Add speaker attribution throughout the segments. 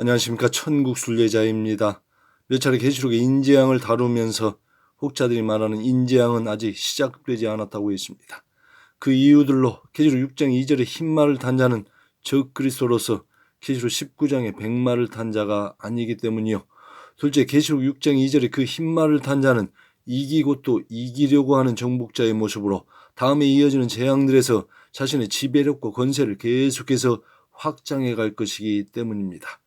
Speaker 1: 안녕하십니까 천국 순례자입니다. 몇 차례 계시록의 인재양을 다루면서 혹자들이 말하는 인재양은 아직 시작되지 않았다고 했습니다. 그 이유들로 계시록 6장 2절에 흰말을 탄 자는 적 그리스도로서 계시록 19장의 백말을 탄 자가 아니기 때문이요. 둘째 계시록 6장 2절에 그 흰말을 탄 자는 이기고 또 이기려고 하는 정복자의 모습으로 다음에 이어지는 재앙들에서 자신의 지배력과 권세를 계속해서 확장해 갈 것이기 때문입니다.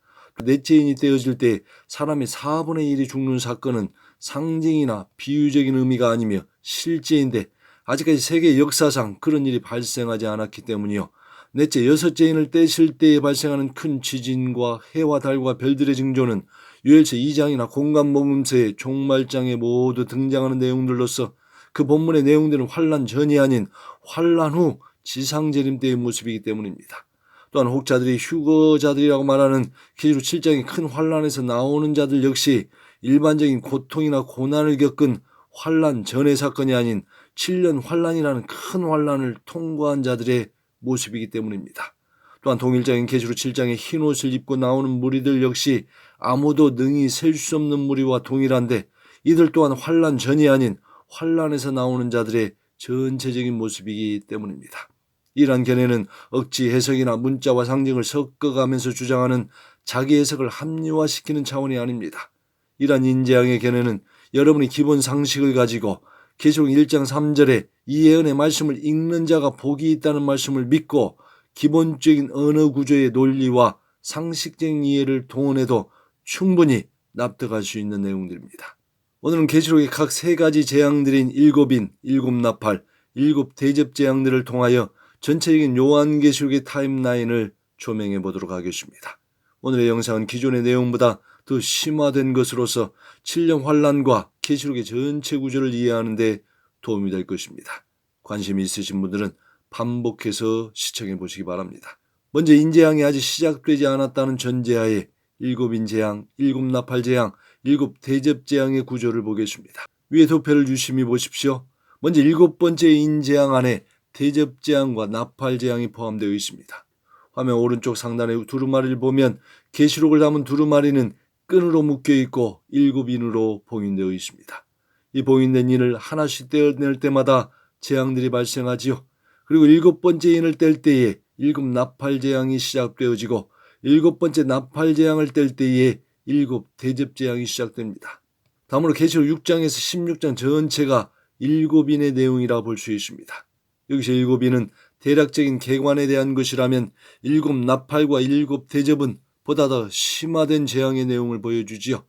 Speaker 1: 넷째인이 떼어질 때 사람의 4분의 1이 죽는 사건은 상징이나 비유적인 의미가 아니며 실제인데 아직까지 세계 역사상 그런 일이 발생하지 않았기 때문이요. 넷째 여섯째인을 떼실 때에 발생하는 큰 지진과 해와 달과 별들의 징조는 유엘체 2장이나 공간모범서의 종말장에 모두 등장하는 내용들로서 그 본문의 내용들은 환란 전이 아닌 환란 후 지상재림 때의 모습이기 때문입니다. 또한 혹자들이 휴거자들이라고 말하는 계시록 7장의 큰 환란에서 나오는 자들 역시 일반적인 고통이나 고난을 겪은 환란 전의 사건이 아닌 7년 환란이라는 큰 환란을 통과한 자들의 모습이기 때문입니다. 또한 동일장인 계시록 7장의 흰 옷을 입고 나오는 무리들 역시 아무도 능히 셀 수 없는 무리와 동일한데 이들 또한 환란 전이 아닌 환란에서 나오는 자들의 전체적인 모습이기 때문입니다. 이러한 견해는 억지 해석이나 문자와 상징을 섞어가면서 주장하는 자기 해석을 합리화시키는 차원이 아닙니다. 이러한 인재양의 견해는 여러분이 기본 상식을 가지고 계시록 1장 3절에 이 예언의 말씀을 읽는 자가 복이 있다는 말씀을 믿고 기본적인 언어 구조의 논리와 상식적인 이해를 동원해도 충분히 납득할 수 있는 내용들입니다. 오늘은 계시록의 각 세 가지 재앙들인 일곱인, 일곱 나팔, 일곱 대접 재앙들을 통하여 전체적인 요한계시록의 타임라인을 조명해 보도록 하겠습니다. 오늘의 영상은 기존의 내용보다 더 심화된 것으로서 7년 환란과 계시록의 전체 구조를 이해하는 데 도움이 될 것입니다. 관심이 있으신 분들은 반복해서 시청해 보시기 바랍니다. 먼저 인재양이 아직 시작되지 않았다는 전제하에 일곱 인재양, 일곱 나팔 재앙, 일곱 대접 재앙의 구조를 보겠습니다. 위에 도표를 유심히 보십시오. 먼저 일곱 번째 인재양 안에 대접 재앙과 나팔 재앙이 포함되어 있습니다. 화면 오른쪽 상단의 두루마리를 보면 계시록을 담은 두루마리는 끈으로 묶여 있고 일곱 인으로 봉인되어 있습니다. 이 봉인된 인을 하나씩 떼어낼 때마다 재앙들이 발생하지요. 그리고 일곱 번째 인을 뗄 때에 일곱 나팔 재앙이 시작되어지고 일곱 번째 나팔 재앙을 뗄 때에 일곱 대접 재앙이 시작됩니다. 다음으로 계시록 6장에서 16장 전체가 일곱인의 내용이라 볼 수 있습니다. 여기서 일곱이는 대략적인 개관에 대한 것이라면 일곱 나팔과 일곱 대접은 보다 더 심화된 재앙의 내용을 보여주지요.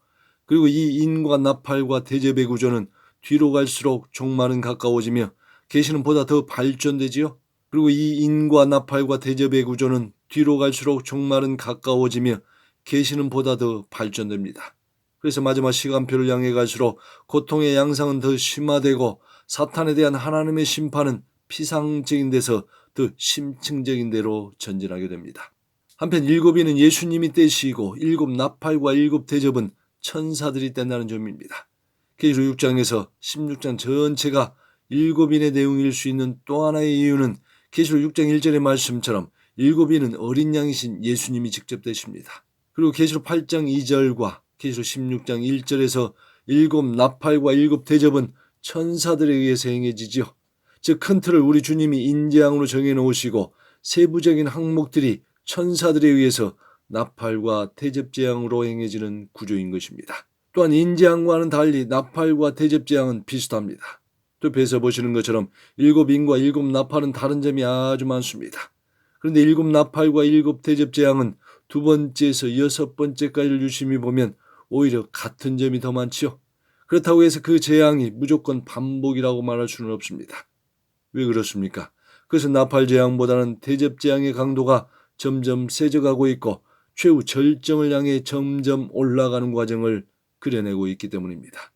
Speaker 1: 그리고 이 인과 나팔과 대접의 구조는 뒤로 갈수록 종말은 가까워지며 계시는 보다 더 발전되지요. 그리고 이 인과 나팔과 대접의 구조는 뒤로 갈수록 종말은 가까워지며 계시는 보다 더 발전됩니다. 그래서 마지막 시간표를 향해 갈수록 고통의 양상은 더 심화되고 사탄에 대한 하나님의 심판은 피상적인 데서 더 심층적인 데로 전진하게 됩니다. 한편 일곱이는 예수님이 떼시고 일곱 나팔과 일곱 대접은 천사들이 뗀다는 점입니다. 계시록 6장에서 16장 전체가 일곱인의 내용일 수 있는 또 하나의 이유는 계시록 6장 1절의 말씀처럼 일곱인은 어린 양이신 예수님이 직접 되십니다. 그리고 계시록 8장 2절과 계시록 16장 1절에서 일곱 나팔과 일곱 대접은 천사들에 의해서 행해지지요. 즉 큰 틀을 우리 주님이 인재앙으로 정해 놓으시고 세부적인 항목들이 천사들에 의해서 나팔과 대접재앙으로 행해지는 구조인 것입니다. 또한 인재앙과는 달리 나팔과 대접재앙은 비슷합니다. 뚜표에서 보시는 것처럼 일곱 인과 일곱 나팔은 다른 점이 아주 많습니다. 그런데 일곱 나팔과 일곱 대접재앙은 두 번째에서 여섯 번째까지를 유심히 보면 오히려 같은 점이 더 많지요. 그렇다고 해서 그 재앙이 무조건 반복이라고 말할 수는 없습니다. 왜 그렇습니까? 그것은 나팔 재앙보다는 대접 재앙의 강도가 점점 세져가고 있고 최후 절정을 향해 점점 올라가는 과정을 그려내고 있기 때문입니다.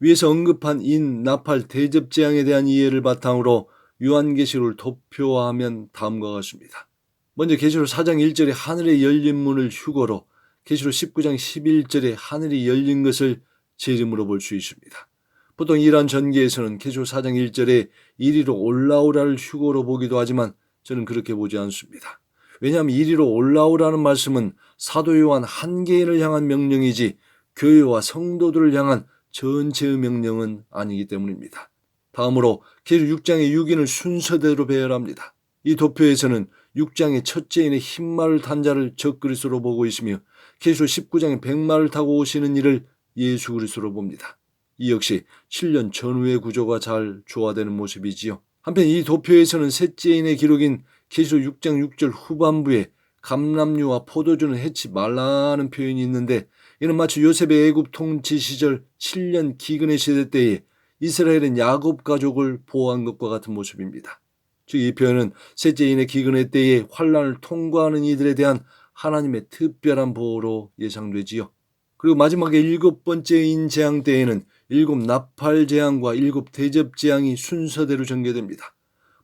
Speaker 1: 위에서 언급한 인 나팔 대접 재앙에 대한 이해를 바탕으로 유한계시록을 도표화하면 다음과 같습니다. 먼저 계시록 4장 1절에 하늘의 열린 문을 휴거로 계시록 19장 11절에 하늘이 열린 것을 재림으로 볼 수 있습니다. 보통 이러한 전개에서는 계시록 4장 1절에 이리로 올라오라를 휴거로 보기도 하지만 저는 그렇게 보지 않습니다. 왜냐하면 이리로 올라오라는 말씀은 사도 요한 한 개인을 향한 명령이지 교회와 성도들을 향한 전체의 명령은 아니기 때문입니다. 다음으로 계시록 6장의 6인을 순서대로 배열합니다. 이 도표에서는 6장의 첫째인의 흰말을 탄 자를 적그리스로 보고 있으며 계시록 19장의 백마를 타고 오시는 이를 예수 그리스로 봅니다. 이 역시 7년 전후의 구조가 잘 조화되는 모습이지요. 한편 이 도표에서는 셋째인의 기록인 계시록 6장 6절 후반부에 감람류와 포도주는 해치 말라는 표현이 있는데 이는 마치 요셉의 애굽 통치 시절 7년 기근의 시대 때에 이스라엘은 야곱 가족을 보호한 것과 같은 모습입니다. 즉 이 표현은 셋째인의 기근의 때에 환란을 통과하는 이들에 대한 하나님의 특별한 보호로 예상되지요. 그리고 마지막에 일곱 번째인 재앙 때에는 일곱 나팔 재앙과 일곱 대접 재앙이 순서대로 전개됩니다.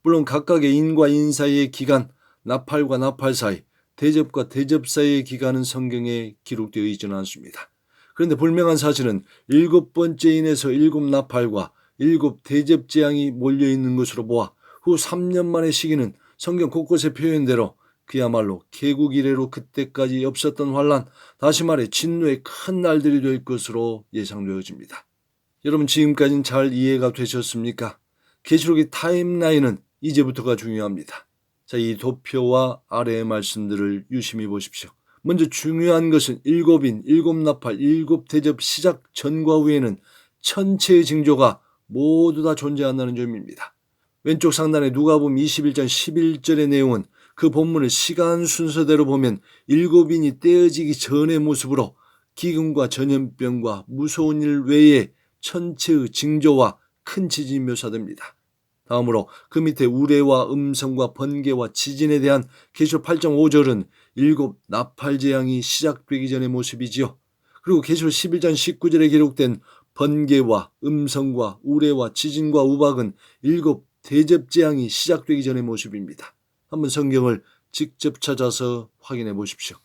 Speaker 1: 물론 각각의 인과 인 사이의 기간, 나팔과 나팔 사이, 대접과 대접 사이의 기간은 성경에 기록되어 있지는 않습니다. 그런데 불명한 사실은 일곱 번째 인에서 일곱 나팔과 일곱 대접 재앙이 몰려 있는 것으로 보아 후 3년 만의 시기는 성경 곳곳의 표현대로 그야말로 개국 이래로 그때까지 없었던 환란, 다시 말해 진노의 큰 날들이 될 것으로 예상되어집니다. 여러분 지금까지는 잘 이해가 되셨습니까? 계시록의 타임라인은 이제부터가 중요합니다. 자, 이 도표와 아래의 말씀들을 유심히 보십시오. 먼저 중요한 것은 일곱인, 일곱 나팔, 일곱 대접 시작 전과 후에는 천체의 징조가 모두 다 존재한다는 점입니다. 왼쪽 상단에 누가복음 21장 11절의 내용은 그 본문을 시간 순서대로 보면 일곱인이 떼어지기 전의 모습으로 기근과 전염병과 무서운 일 외에 천체의 징조와 큰 지진이 묘사됩니다. 다음으로 그 밑에 우레와 음성과 번개와 지진에 대한 계시록 8장 5절은 일곱 나팔 재앙이 시작되기 전의 모습이지요. 그리고 계시록 11장 19절에 기록된 번개와 음성과 우레와 지진과 우박은 일곱 대접 재앙이 시작되기 전의 모습입니다. 한번 성경을 직접 찾아서 확인해 보십시오.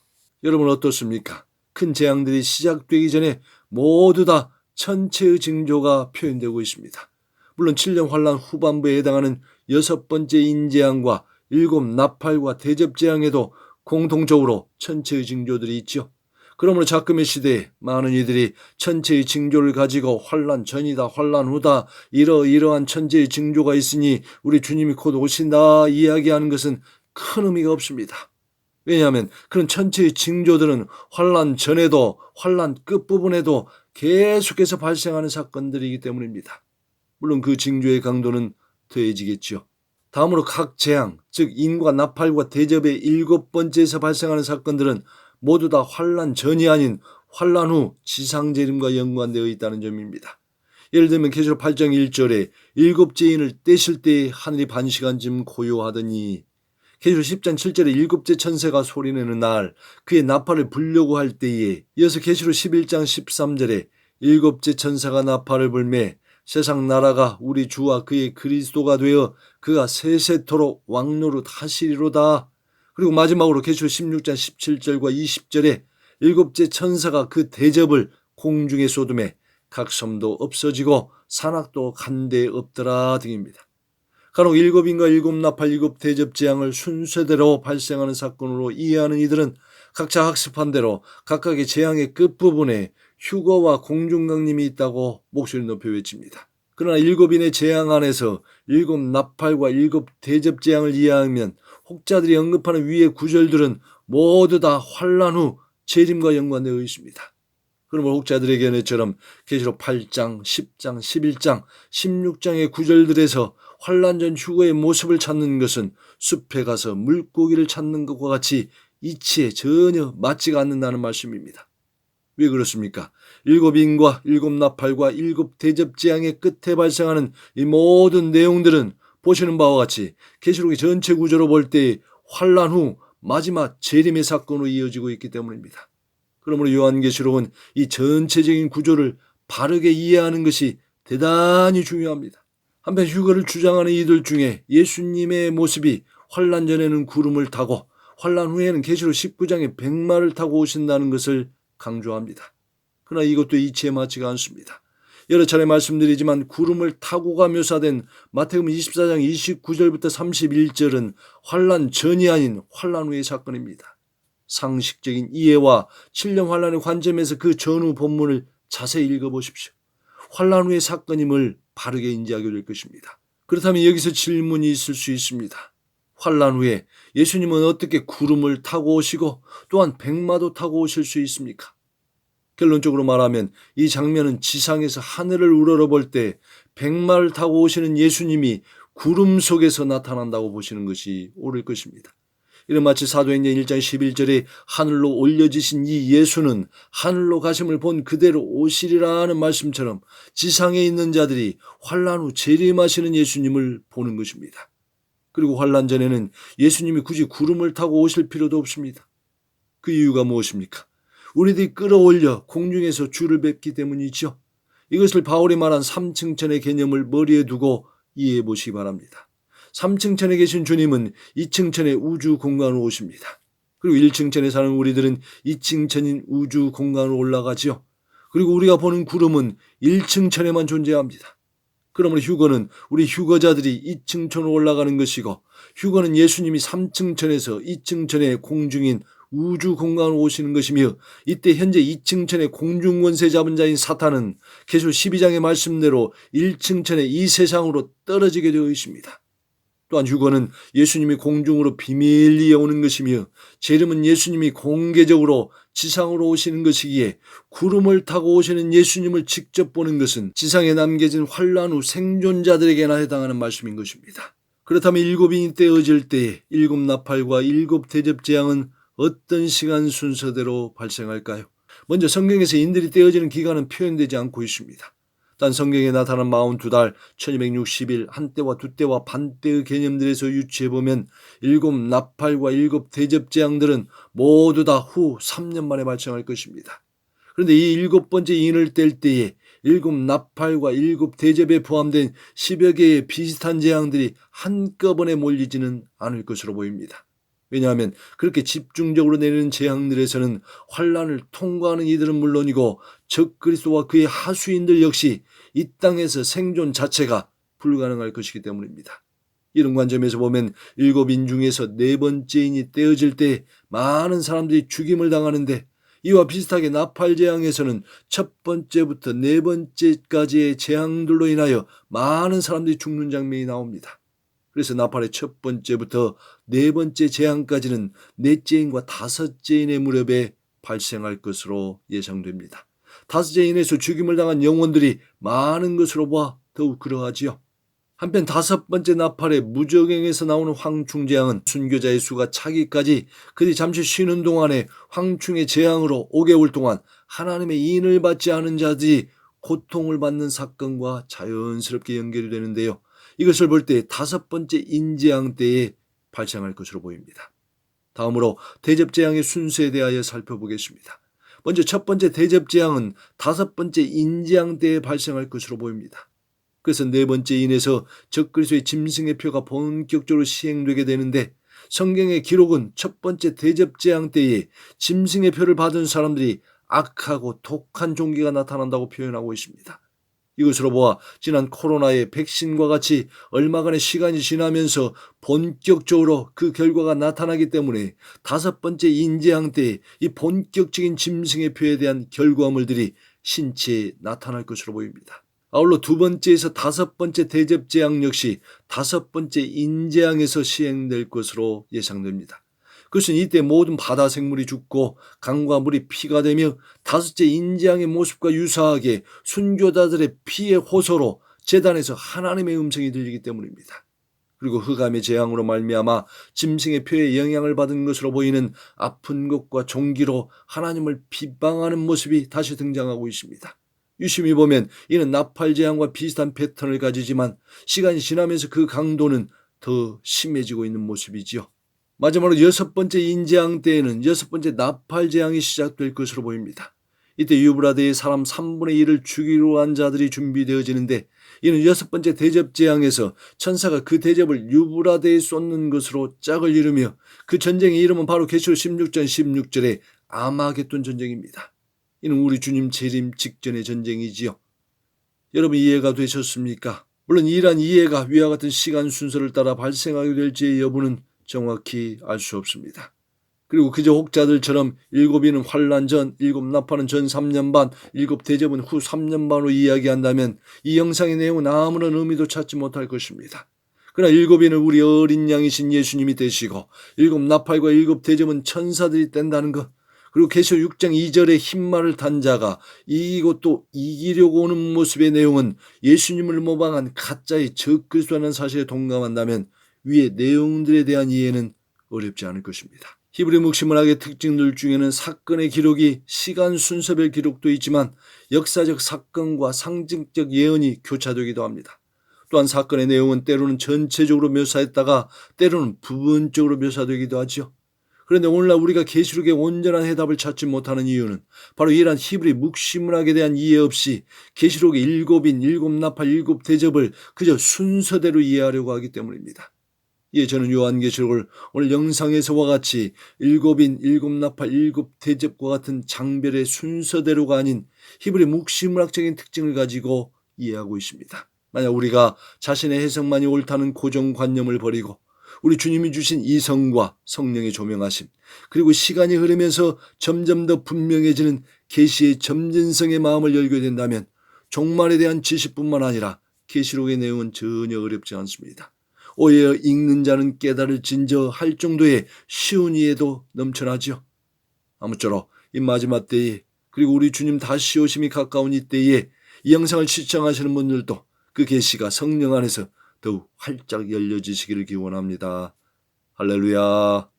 Speaker 1: 여러분 어떻습니까? 큰 재앙들이 시작되기 전에 모두 다 천체의 징조가 표현되고 있습니다. 물론 7년 환란 후반부에 해당하는 여섯 번째 인재앙과 일곱 나팔과 대접재앙에도 공통적으로 천체의 징조들이 있죠. 그러므로 자금의 시대에 많은 이들이 천체의 징조를 가지고 환란 전이다 환란 후다 이러이러한 천체의 징조가 있으니 우리 주님이 곧 오신다 이야기하는 것은 큰 의미가 없습니다. 왜냐하면 그런 천체의 징조들은 환란 전에도 환란 끝부분에도 계속해서 발생하는 사건들이기 때문입니다. 물론 그 징조의 강도는 더해지겠죠. 다음으로 각 재앙, 즉 인과 나팔과 대접의 일곱 번째에서 발생하는 사건들은 모두 다 환란 전이 아닌 환란 후 지상재림과 연관되어 있다는 점입니다. 예를 들면 계시록 8장 1절에 일곱째 인을 떼실 때에 하늘이 반 시간쯤 고요하더니 계시록 10장 7절에 일곱째 천사가 소리내는 날 그의 나팔을 불려고 할 때에 이어서 계시록 11장 13절에 일곱째 천사가 나팔을 불매 세상 나라가 우리 주와 그의 그리스도가 되어 그가 세세토록 왕노릇 하시리로다. 그리고 마지막으로 계시록 16장 17절과 20절에 일곱째 천사가 그 대접을 공중에 쏟음에 각 섬도 없어지고 산악도 간데 없더라 등입니다. 간혹 일곱인과 일곱 나팔 일곱 대접 재앙을 순서대로 발생하는 사건으로 이해하는 이들은 각자 학습한 대로 각각의 재앙의 끝부분에 휴거와 공중강림이 있다고 목소리 높여 외칩니다. 그러나 일곱인의 재앙 안에서 일곱 나팔과 일곱 대접 재앙을 이해하면 혹자들이 언급하는 위의 구절들은 모두 다 환란 후 재림과 연관되어 있습니다. 그러면 혹자들에게는처럼 계시록 8장, 10장, 11장, 16장의 구절들에서 환란 전 휴거의 모습을 찾는 것은 숲에 가서 물고기를 찾는 것과 같이 이치에 전혀 맞지가 않는다는 말씀입니다. 왜 그렇습니까? 일곱 인과 일곱 나팔과 일곱 대접 재앙의 끝에 발생하는 이 모든 내용들은 보시는 바와 같이 계시록의 전체 구조로 볼 때 환란 후 마지막 재림의 사건으로 이어지고 있기 때문입니다. 그러므로 요한계시록은 이 전체적인 구조를 바르게 이해하는 것이 대단히 중요합니다. 한편 휴거를 주장하는 이들 중에 예수님의 모습이 환란 전에는 구름을 타고 환란 후에는 계시록 19장에 백마를 타고 오신다는 것을 강조합니다. 그러나 이것도 이치에 맞지가 않습니다. 여러 차례 말씀드리지만 구름을 타고가 묘사된 마태복음 24장 29절부터 31절은 환란 전이 아닌 환란 후의 사건입니다. 상식적인 이해와 7년 환란의 관점에서 그 전후 본문을 자세히 읽어보십시오. 환란 후의 사건임을 바르게 인지하게 될 것입니다. 그렇다면 여기서 질문이 있을 수 있습니다. 환란 후에 예수님은 어떻게 구름을 타고 오시고 또한 백마도 타고 오실 수 있습니까? 결론적으로 말하면 이 장면은 지상에서 하늘을 우러러볼 때 백마를 타고 오시는 예수님이 구름 속에서 나타난다고 보시는 것이 옳을 것입니다. 이런 마치 사도행전 1장 11절에 하늘로 올려지신 이 예수는 하늘로 가심을 본 그대로 오시리라 는 말씀처럼 지상에 있는 자들이 환란 후 재림하시는 예수님을 보는 것입니다. 그리고 환란 전에는 예수님이 굳이 구름을 타고 오실 필요도 없습니다. 그 이유가 무엇입니까? 우리들이 끌어올려 공중에서 주를 뵙기 때문이죠. 이것을 바울이 말한 삼층천의 개념을 머리에 두고 이해해 보시기 바랍니다. 3층천에 계신 주님은 2층천의 우주 공간으로 오십니다. 그리고 1층천에 사는 우리들은 2층천인 우주 공간으로 올라가지요. 그리고 우리가 보는 구름은 1층천에만 존재합니다. 그러므로 휴거는 우리 휴거자들이 2층천으로 올라가는 것이고 휴거는 예수님이 3층천에서 2층천의 공중인 우주 공간으로 오시는 것이며 이때 현재 2층천의 공중권세 잡은 자인 사탄은 계속 12장의 말씀대로 1층천의 이 세상으로 떨어지게 되어 있습니다. 또한 휴거는 예수님이 공중으로 비밀리에 오는 것이며 재림은 예수님이 공개적으로 지상으로 오시는 것이기에 구름을 타고 오시는 예수님을 직접 보는 것은 지상에 남겨진 환란 후 생존자들에게나 해당하는 말씀인 것입니다. 그렇다면 일곱 인이 떼어질 때에 일곱 나팔과 일곱 대접 재앙은 어떤 시간 순서대로 발생할까요? 먼저 성경에서 인들이 떼어지는 기간은 표현되지 않고 있습니다. 단 성경에 나타난 42달, 1260일, 한때와 두때와 반때의 개념들에서 유추해보면 일곱 나팔과 일곱 대접 재앙들은 모두 다 후 3년 만에 발생할 것입니다. 그런데 이 일곱 번째 인을 뗄 때에 일곱 나팔과 일곱 대접에 포함된 10여 개의 비슷한 재앙들이 한꺼번에 몰리지는 않을 것으로 보입니다. 왜냐하면 그렇게 집중적으로 내리는 재앙들에서는 환란을 통과하는 이들은 물론이고 적그리스도와 그의 하수인들 역시 이 땅에서 생존 자체가 불가능할 것이기 때문입니다. 이런 관점에서 보면 일곱 인 중에서 네 번째 인이 떼어질 때 많은 사람들이 죽임을 당하는데 이와 비슷하게 나팔 재앙에서는 첫 번째부터 네 번째까지의 재앙들로 인하여 많은 사람들이 죽는 장면이 나옵니다. 그래서 나팔의 첫 번째부터 네 번째 재앙까지는 넷째 인과 다섯째 인의 무렵에 발생할 것으로 예상됩니다. 다섯째 인에서 죽임을 당한 영혼들이 많은 것으로 봐 더욱 그러하지요. 한편 다섯 번째 나팔의 무적행에서 나오는 황충재앙은 순교자의 수가 차기까지 그들이 잠시 쉬는 동안에 황충의 재앙으로 5개월 동안 하나님의 인을 받지 않은 자들이 고통을 받는 사건과 자연스럽게 연결이 되는데요. 이것을 볼 때 다섯 번째 인재앙 때에 발생할 것으로 보입니다. 다음으로 대접 재앙의 순서에 대하여 살펴보겠습니다. 먼저 첫 번째 대접 재앙은 다섯 번째 인재앙 때에 발생할 것으로 보입니다. 그래서 네 번째 인에서 적그리스의 짐승의 표가 본격적으로 시행되게 되는데 성경의 기록은 첫 번째 대접 재앙 때에 짐승의 표를 받은 사람들이 악하고 독한 종기가 나타난다고 표현하고 있습니다. 이것으로 보아 지난 코로나의 백신과 같이 얼마간의 시간이 지나면서 본격적으로 그 결과가 나타나기 때문에 다섯 번째 인재항 때이 본격적인 짐승의 표에 대한 결과물들이 신체에 나타날 것으로 보입니다. 아울러 두 번째에서 다섯 번째 대접재앙 역시 다섯 번째 인재항에서 시행될 것으로 예상됩니다. 그것은 이때 모든 바다 생물이 죽고 강과 물이 피가 되며 다섯째 인지양의 모습과 유사하게 순교자들의 피의 호소로 재단에서 하나님의 음성이 들리기 때문입니다. 그리고 흑암의 재앙으로 말미암아 짐승의 표에 영향을 받은 것으로 보이는 아픈 것과 종기로 하나님을 비방하는 모습이 다시 등장하고 있습니다. 유심히 보면 이는 나팔 재앙과 비슷한 패턴을 가지지만 시간이 지나면서 그 강도는 더 심해지고 있는 모습이지요. 마지막으로 여섯 번째 인재앙 때에는 여섯 번째 나팔 재앙이 시작될 것으로 보입니다. 이때 유브라데의 사람 3분의 1을 죽이로 한 자들이 준비되어지는데 이는 여섯 번째 대접 재앙에서 천사가 그 대접을 유브라데에 쏟는 것으로 짝을 이루며 그 전쟁의 이름은 바로 계시록 16장 16절의 아마겟돈 전쟁입니다. 이는 우리 주님 재림 직전의 전쟁이지요. 여러분 이해가 되셨습니까? 물론 이러한 이해가 위와 같은 시간 순서를 따라 발생하게 될지의 여부는 정확히 알 수 없습니다. 그리고 그저 혹자들처럼 일곱이는 환란 전, 일곱 나팔은 전 3년 반, 일곱 대접은 후 3년 반으로 이야기한다면 이 영상의 내용은 아무런 의미도 찾지 못할 것입니다. 그러나 일곱이는 우리 어린 양이신 예수님이 되시고 일곱 나팔과 일곱 대접은 천사들이 뗀다는 것 그리고 계시록 6장 2절의 흰말을 탄 자가 또 이기려고 오는 모습의 내용은 예수님을 모방한 가짜의 적그리스도라는 사실에 동감한다면 위의 내용들에 대한 이해는 어렵지 않을 것입니다. 히브리 묵시문학의 특징들 중에는 사건의 기록이 시간 순서별 기록도 있지만 역사적 사건과 상징적 예언이 교차되기도 합니다. 또한 사건의 내용은 때로는 전체적으로 묘사했다가 때로는 부분적으로 묘사되기도 하지요. 그런데 오늘날 우리가 계시록의 온전한 해답을 찾지 못하는 이유는 바로 이러한 히브리 묵시문학에 대한 이해 없이 계시록의 일곱인, 일곱 나팔, 일곱 대접을 그저 순서대로 이해하려고 하기 때문입니다. 예, 저는 요한계시록을 오늘 영상에서와 같이 일곱인, 일곱 나팔, 일곱 대접과 같은 장별의 순서대로가 아닌 히브리 묵시문학적인 특징을 가지고 이해하고 있습니다. 만약 우리가 자신의 해석만이 옳다는 고정관념을 버리고 우리 주님이 주신 이성과 성령의 조명하심 그리고 시간이 흐르면서 점점 더 분명해지는 계시의 점진성의 마음을 열게 된다면 종말에 대한 지식뿐만 아니라 계시록의 내용은 전혀 어렵지 않습니다. 오히려 읽는 자는 깨달을 진저 할 정도의 쉬운 이해도 넘쳐나지요. 아무쪼록 이 마지막 때에 그리고 우리 주님 다시 오심이 가까운 이 때에 이 영상을 시청하시는 분들도 그 계시가 성령 안에서 더욱 활짝 열려지시기를 기원합니다. 할렐루야.